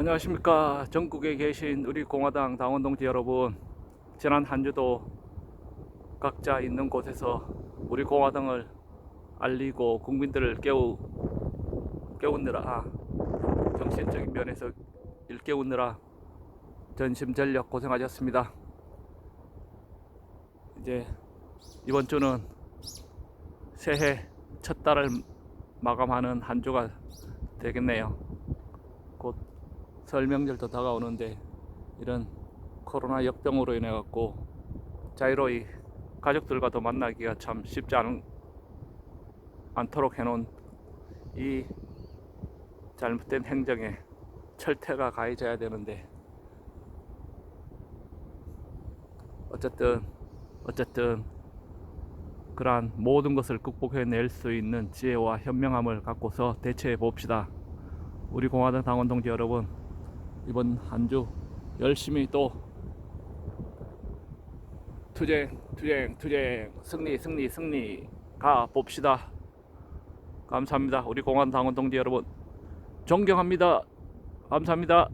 안녕하십니까 전국에 계신 우리 공화당 당원 동지 여러분 지난 한 주도 각자 있는 곳에서 우리 공화당을 알리고 국민들을 깨우 깨우느라 정신적인 면에서 일깨우느라 전심전력 고생하셨습니다. 이제 이번 주는 새해 첫 달을 마감하는 한 주가 되겠네요. 곧 설 명절도 다가오는데 이런 코로나 역병으로 인해 갖고 자유로이 가족들과도 만나기가 참 쉽지 않은 않도록 해놓은 이 잘못된 행정에 철퇴가 가해져야 되는데 어쨌든 어쨌든 그러한 모든 것을 극복해낼 수 있는 지혜와 현명함을 갖고서 대처해 봅시다. 우리 공화당 당원 동지 여러분 이번 한 주 열심히 또 투쟁 투쟁 투쟁 승리 승리 승리 가 봅시다. 감사합니다. 우리 공화당 당원 동지 여러분 존경합니다. 감사합니다.